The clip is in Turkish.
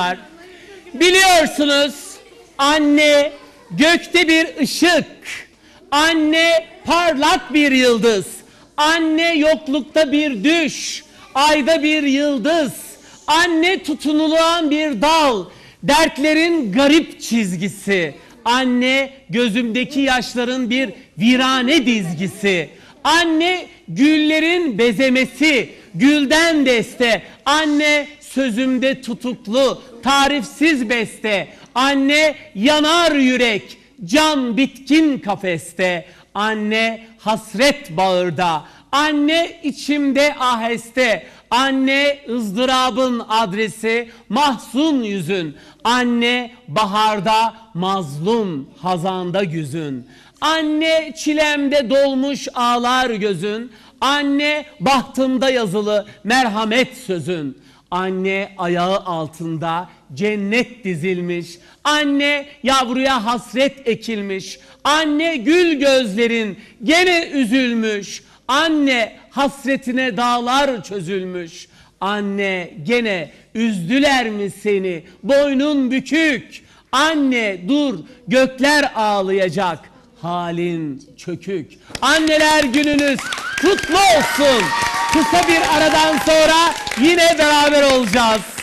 var. Biliyorsunuz anne gökte bir ışık. Anne parlak bir yıldız. Anne yoklukta bir düş. Ayda bir yıldız. Anne tutunulan bir dal. Dertlerin garip çizgisi. Anne gözümdeki yaşların bir virane dizgisi. Anne güllerin bezemesi, gülden deste. Anne sözümde tutuklu, tarifsiz beste. Anne yanar yürek, can bitkin kafeste. Anne hasret bağırda. Anne içimde aheste. Anne ızdırabın adresi, mahzun yüzün. Anne baharda mazlum, hazanda güzün. Anne çilemde dolmuş ağlar gözün. Anne bahtımda yazılı merhamet sözün. Anne ayağı altında cennet dizilmiş. Anne yavruya hasret ekilmiş. Anne gül gözlerin gene üzülmüş. Anne hasretine dağlar çözülmüş. Anne gene üzdüler mi seni? Boynun bükük. Anne dur gökler ağlayacak. Halin çökük. Anneler gününüz kutlu olsun. Kısa bir aradan sonra yine beraber olacağız.